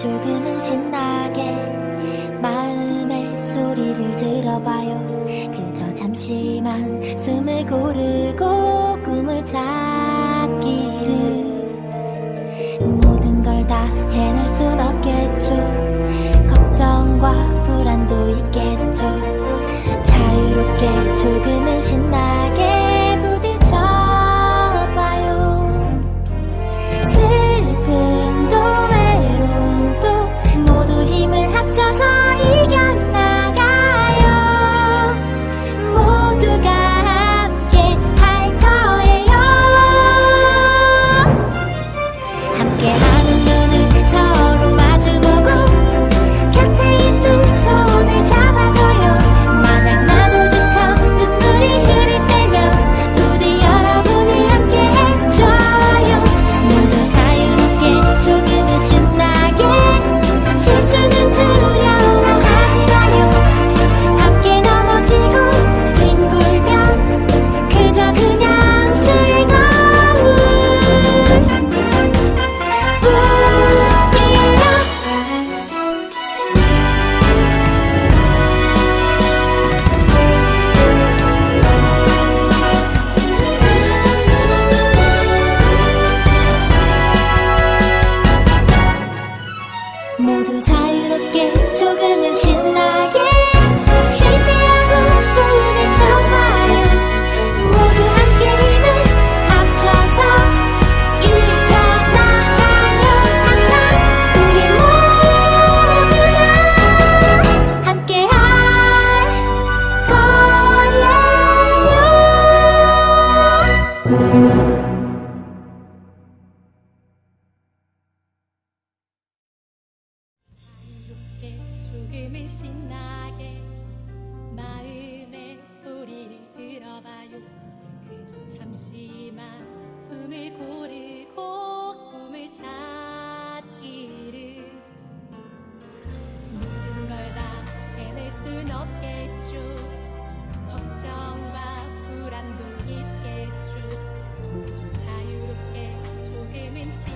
조금은 신나게 마음의 소리를 들어봐요. 그저 잠시만 숨을 고르고 꿈을 찾기를. 모든 걸 다 해낼 순 없겠죠. 걱정과 불안도 있겠죠. 자유롭게 조금은 신나게 음을 신나게 마음의 소리를 들어봐요. 그저 잠시만 숨을 고르고 꿈을 찾기를. 모든 걸 다 해낼 순 없겠죠. 걱정과 불안도 있겠죠. 모두 자유롭게 조금은 신